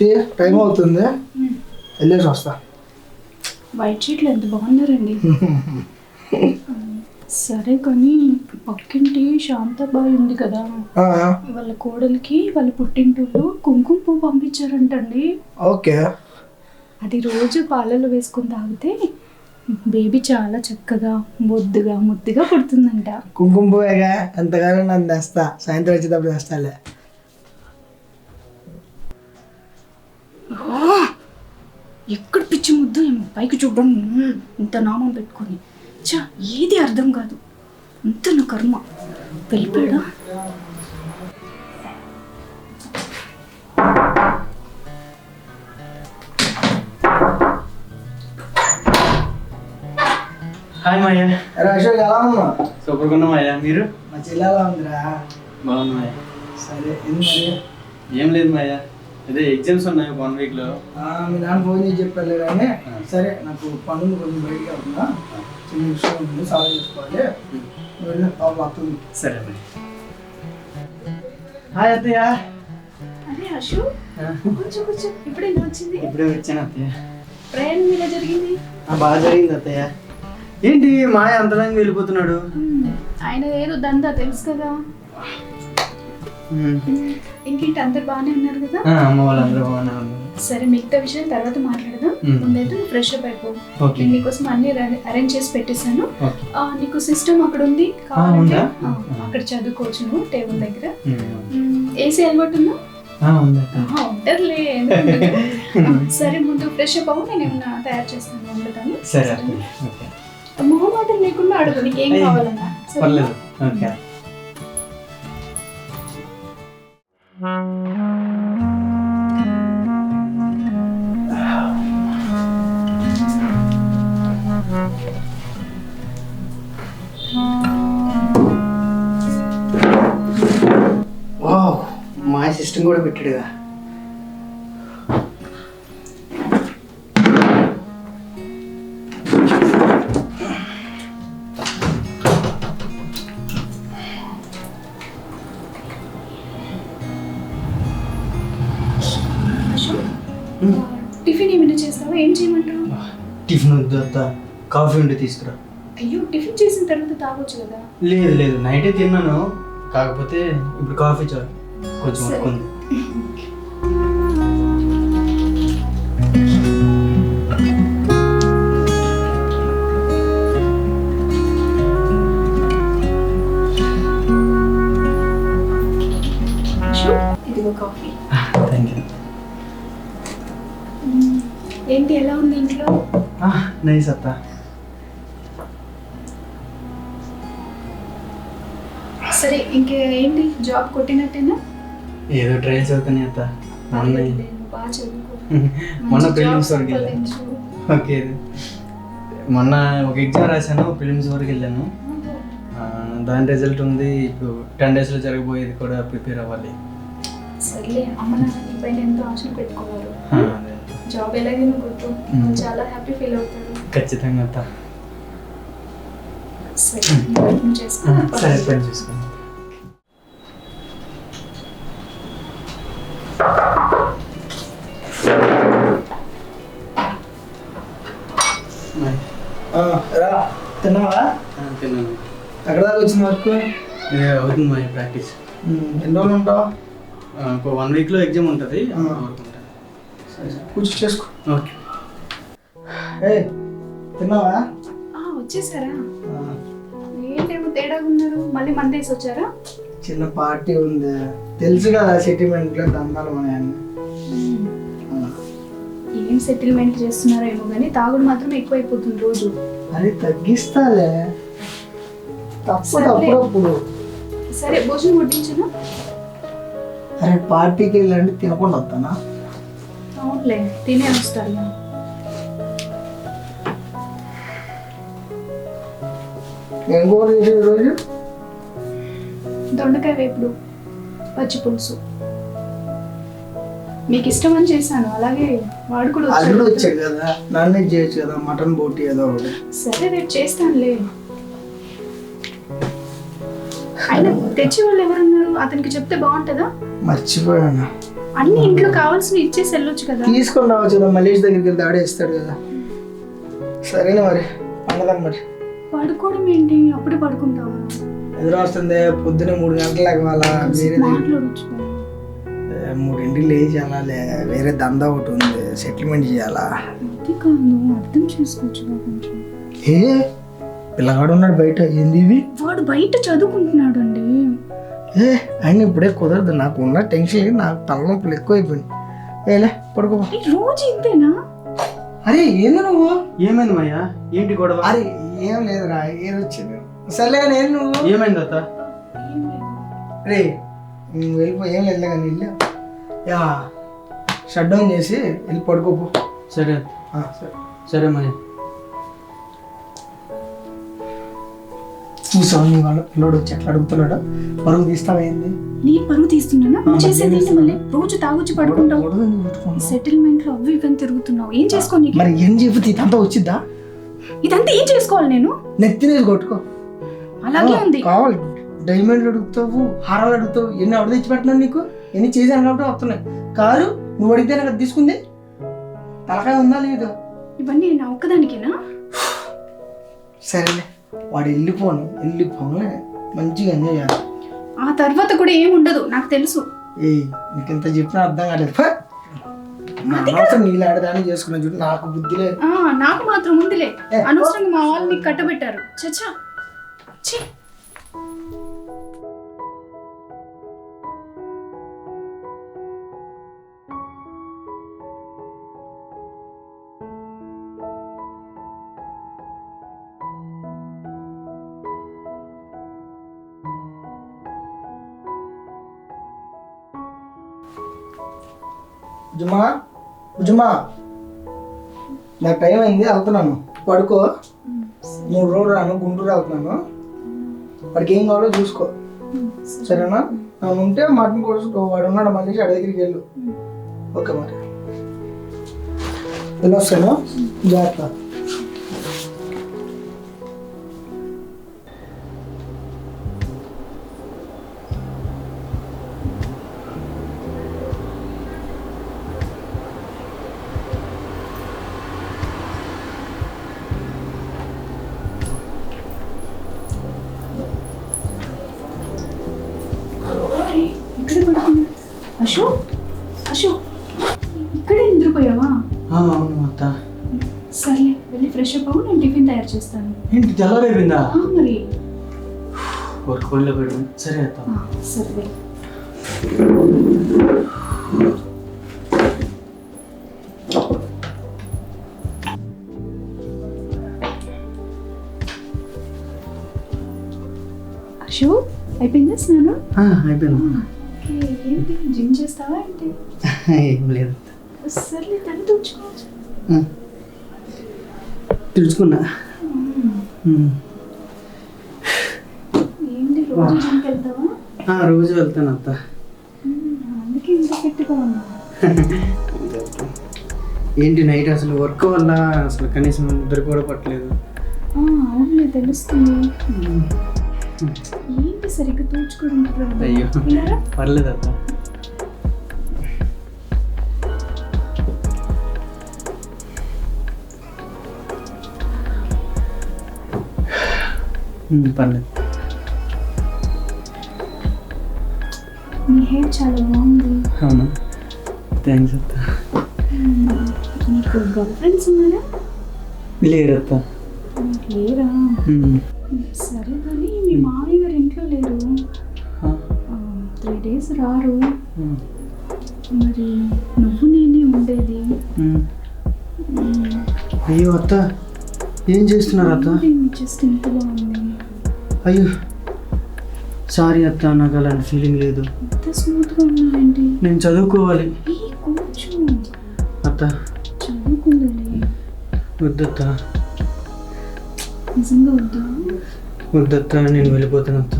శృతి time అవుతుంది. వెళ్ళేసి వస్తా. వైట్ షీట్లు ఎంత బాగున్నారండి. సరే కానీ పక్కింటి శాంతాబాయి ఉంది కదా. వాళ్ళ కోడలికి వాళ్ళ పుట్టింటూళ్ళు కుంకుమ పువ్వు పంపించారంటండి. ఓకే. అది రోజు పాలలో వేసుకొని తాగితే బేబీ చాలా చక్కగా బొద్దుగా ముద్దుగా పుడుతుందంట. కుంకుమ పువ్వేగా? ఎంతగానో నన్ను తెస్తా. సాయంత్రం వచ్చేటప్పుడు తెస్తాలే. ఎక్కడ పిచ్చి ముద్దు ఏమో? పైకి చూడడం ఇంత నామం పెట్టుకొని. చా ఏది అర్థం కాదు. అంత నా కర్మ. వెళ్ళిపోయాడా? హాయ్ మాయా అశోక్ ఎలా ఉన్నా సూపర్గా ఉన్నా మాయా మీరు? మా చెల్లి ఎలా ఉందిరా? బాగున్నా మాయా సరే ఏం లేదు మాయా అదే ఎగ్జామ్స్ ఉన్నాయి వన్ వీక్లో ఆ, మీ నాన్న ఫోన్ చేసి చెప్పాలి కానీ సరే నాకు పనులు కొంచెం బయటికి వెళ్తున్నా చిన్న విషయం ఉంది సాల్వ్ చేసుకోవాలి. వెళ్ళి పాప వస్తుంది సరే మరి. హాయ్ అత్తయ్య. అరే అశు కూర్చో కూర్చో. ఇప్పుడే వచ్చింది? ఇప్పుడే వచ్చాను అత్తయ్య. ప్రయాణం ఇలా జరిగింది? ఆ, బాగా జరిగింది అత్తయ్య. ఏంటి మాయ అంతలాగా వెళ్ళిపోతున్నాడు? ఆయన ఏదో దందా తెలుసు కదా. ఇంకేంటి అందరు బాగానే ఉన్నారు కదా? అమ్మ వాళ్ళందరూ బాగానే ఉన్నారు. సరే మిగతా విషయం తర్వాత మాట్లాడదాం. ముందైతే ఫ్రెష్ అప్ అయిపో. నేను నీకోసం అన్ని అరేంజ్ చేసి పెట్టేశాను. నీకు సిస్టమ్ అక్కడ ఉంది. కావాలంటే అక్కడ చదువుకోవచ్చు నువ్వు టేబుల్ దగ్గర. ఏసీ అలవాటు ఉందా? ఉంటదిలే సరే ముందు ఫ్రెష్ అప్ అవ్వు నేను ఏమన్నా తయారు చేస్తాను వండుతాను. సరే మొహమాటం లేకుండా అడుగు నీకు ఏం కావాలన్నా? పర్లేదు. ఓకే. వావ్ మా సిస్టమ్ కూడా పెట్టాడుగా. టిఫిన్ వద్దు అత్త కాఫీ ఉంటే తీసుకురా. అయ్యో టిఫిన్ చేసిన తర్వాత తాగొచ్చు కదా? లేదు లేదు. నైటే తిన్నాను. కాకపోతే ఇప్పుడు కాఫీ చాలు. కొంచెం సరే. నైస్ అత్త సరే ఇంకే ఏంటి? జాబ్ కొట్టినట్టేనా? ఏదో ట్రైల్స్ అవుతున్నాయి అత్త. బాగా చదువుకో. మొన్న మంచి ప్రిలిమ్స్ జాబ్ వరకు వెళ్ళాను. సంపాదించు. ఓకే. మొన్న ఒక ఎగ్జామ్ రాశాను ప్రిలిమ్స్ వరకు వెళ్ళాను. ఆ, దాని రిజల్ట్ ఉంది. ఇప్పుడు టెన్ డేస్లో జరగబోయేది కూడా ప్రిపేర్ అవ్వాలి. సర్లే అమ్మ నాన్న నీ పైన ఎంతో ఆశలు ఆ, అదే. జాబ్ ఎలాగైనా కొట్టు. నువ్వు చాలా హ్యాపీ ఫీల్ అవుతాడు ఖచ్చితంగా అత్త సరే నువ్వు చేసుకో సరే పని చూసుకోండి ఆ, రా తిన్నావా? తిన్నాను. ఎక్కడ దాకా వచ్చింది వర్క్? అవుతుంది మా ప్రాక్టీస్. ఎన్ని రోజులు ఉంటావు? ఒక వన్ వీక్లో ఎగ్జామ్ ఉంటుంది. ఆ. సరే సరే కూర్చో చేసుకో. ఓకే. ఏ తిన్నావా? వచ్చేసారా? ఏంటేమో తేడాగా ఉన్నారు? మళ్ళీ మందేసి వచ్చారా? చిన్న పార్టీ ఉంది. తెలుసు కదా సెటిల్మెంట్లో దందాలు ఉన్నాయని. ఏం సెటిల్మెంట్ చేస్తున్నారో ఏమో కానీ తాగుడు మాత్రం ఎక్కువైపోతుంది రోజు. అది తగ్గిస్తాలే. తప్పదు. అప్పుడప్పుడు సరే భోజనం వడ్డించను? అరే పార్టీకి వెళ్ళండి తినకుండా వస్తానా? అవునులే తినే వస్తారు ఏం కూర చేసి ఈరోజు? దొండకాయ వేపుడు పచ్చి పులుసు. మీకు ఇష్టమని చేశాను అలాగే వాడు కూడా అల్లుడు వచ్చాడు వచ్చాడు కదా నాన్ వెజ్ చేయొచ్చు కదా మటన్ బోటి ఏదో ఒకటి. సరే రేపు చేస్తానులే. ఆయన తెచ్చే వాళ్ళు ఎవరున్నారు? అతనికి చెప్తే బాగుంటుందా? మర్చిపోయాను. అన్ని ఇంట్లో కావాల్సిన ఇచ్చేసి వెళ్ళొచ్చు కదా. తీసుకొని రావచ్చు కదా మల్లేష్ దగ్గరికి వెళ్తే ఆడే ఇస్తాడు కదా. సరేనా మరి పండదాం మరి. పడుకోవడం ఏంటి? అప్పుడే పడుకుంటావా? ఎదురు వస్తుంది పొద్దున మూడు గంటలకు లేవాలా వేరే మాట్లాడొచ్చు. మూడింటికి లేచి వెళ్ళాలి వేరే దందా ఒకటి ఉంది సెటిల్మెంట్ చేయాలా. అది కాదు అర్థం చేసుకోవచ్చు కొంచెం. ఏ? పిల్లగాడు ఉన్నాడు బయట ఏంది ఇది? వాడు బయట చదువుకుంటున్నాడు అండి ఏ ఆయన ఇప్పుడే కుదరదు నాకు ఉన్న టెన్షన్ నాకు తలనొప్పులు ఎక్కువైపోయింది ఏలే పడుకో రోజు ఇంతేనా? అరే ఏంది నువ్వు? ఏమైంది మయ్యా? ఏంటి గొడవ? అరే ఏం లేదురా ఏది వచ్చింది? సర్లే కానీ ఏంది నువ్వు? ఏమైంది అత్త రే నువ్వు వెళ్ళిపో ఏం లేదు కానీ వెళ్ళా యా షట్ డౌన్ చేసి వెళ్ళి పడుకోపో. సరే. సరే. సరే మయ్యా. చూసావు నీ వాళ్ళ పిల్లోడు వచ్చి ఎట్లా అడుగుతున్నాడు? పరుగు తీస్తావేంది నీ పరువు తీస్తున్నానా? నువ్వు చేసేది ఏంటి మళ్ళీ? రోజు తాగొచ్చి పడుకుంటావు? సెటిల్మెంట్లో అవి ఇవన్నీ తిరుగుతున్నావు. ఏం చేసుకో నీకు? మరి ఏం చెబితే ఇదంతా వచ్చిద్దా? ఇదంతా ఏం చేసుకోవాలి నేను? నెత్తినేసి కొట్టుకో. అలాగే ఉంది. కావాలి. డైమండ్లు అడుగుతావు హారాలు అడుగుతావు ఎన్ని ఎవరు తెచ్చి పెట్టినాను నీకు? ఎన్ని చేశాను కాబట్టి వస్తున్నాయి. కారు నువ్వు అడిగితే నాకు తీసుకుంది. తలకాయ ఉందా లేదు? ఇవన్నీ నా ఒక్కదానికేనా? సరేలే. వాడు వెళ్ళిపోను వెళ్ళిపోను మంచిగా ఎంజాయ్ చేయాలి. ఆ తర్వాత కూడా ఏం ఉండదు నాకు తెలుసు. ఏయ్ నీకు ఎంత చెప్పినా అర్థం కాలేదు. ఫ! నా అనవసరం నీళ్ళు ఆడదాన్ని చేసుకున్నా చూడు నాకు బుద్ధి లేదు. ఆ నాకు మాత్రం ఉందిలే ఏ, అనవసరంగా మా వాళ్ళని కట్టబెట్టారు. చచ్చా. ఛీ! జుమా జుమా నాకు టైం అయింది వెళ్తున్నాను. పడుకో. మూడు రోజులు రాను గుంటూరు వెళ్తున్నాను. వాడికి ఏం కావాలో చూసుకో. సరేనా? ఆ ఉంటే మటన్ కొడుచుకో వాడు ఉన్నాడు మళ్ళీ వాడి దగ్గరికి వెళ్ళు. ఓకే మరి. వెళ్ళొస్తాను. జాగ్రత్త. ఇక్కడే నిద్రపోయావా? అవును అత్త. సర్లే వెళ్ళి ఫ్రెష్ అప్ అవ్వు నేను టిఫిన్ తయారు చేస్తాను. ఏంటి తెల్లరైపోయిందా మరి. వర్క్ పెడదాం సరే అత్త. సరే అయిపోయిందా స్నానం? అయిపోయింది. ఏంటి? జిమ్ చేస్తావా ఏంటి? ఏం లేదు. సర్లే తను తుడుచుకోవచ్చు. ఉమ్. ఏంటి రోజు జిమ్కి వెళ్తావా? రోజు వెళ్తాను అత్త. అందుకే ఇంత ఉన్నా ఏంటి నైట్ అసలు వర్క్ వల్ల అసలు కనీసం నిద్ర కూడా పట్టలేదు? అవునులే తెలుస్తుంది. ఏంటి సరిగ్గా తూచుకుంటున్నావు అయ్యో. పర్లేదు అత్త ఉమ్, పర్లేదు. నీ హెయిర్ చాలా బాగుంది. అవునా? థ్యాంక్స్ అత్త నీకు గర్ల్ ఫ్రెండ్స్ ఉన్నారా? లేరు? అత్త నీకు లేరా. సరే కానీ మీ మామయ్య గారు ఇంట్లో లేరు. త్రీ డేస్ రారు. మరి నువ్వు నేనే ఉండేది. అయ్యో అత్త ఏం చేస్తున్నారు అత్త? జస్ట్ ఇంతలో ఉంది. అయ్యో. సారీ అత్త నాకు అలాంటి ఫీలింగ్ లేదు. ఎంత స్మూత్గా ఉన్నాయండి నేను చదువుకోవాలి. అత్త. చదువుకుందని వద్దత్త. నిజంగా వద్దా? వద్దత్త నేను వెళ్ళిపోతాను అత్త.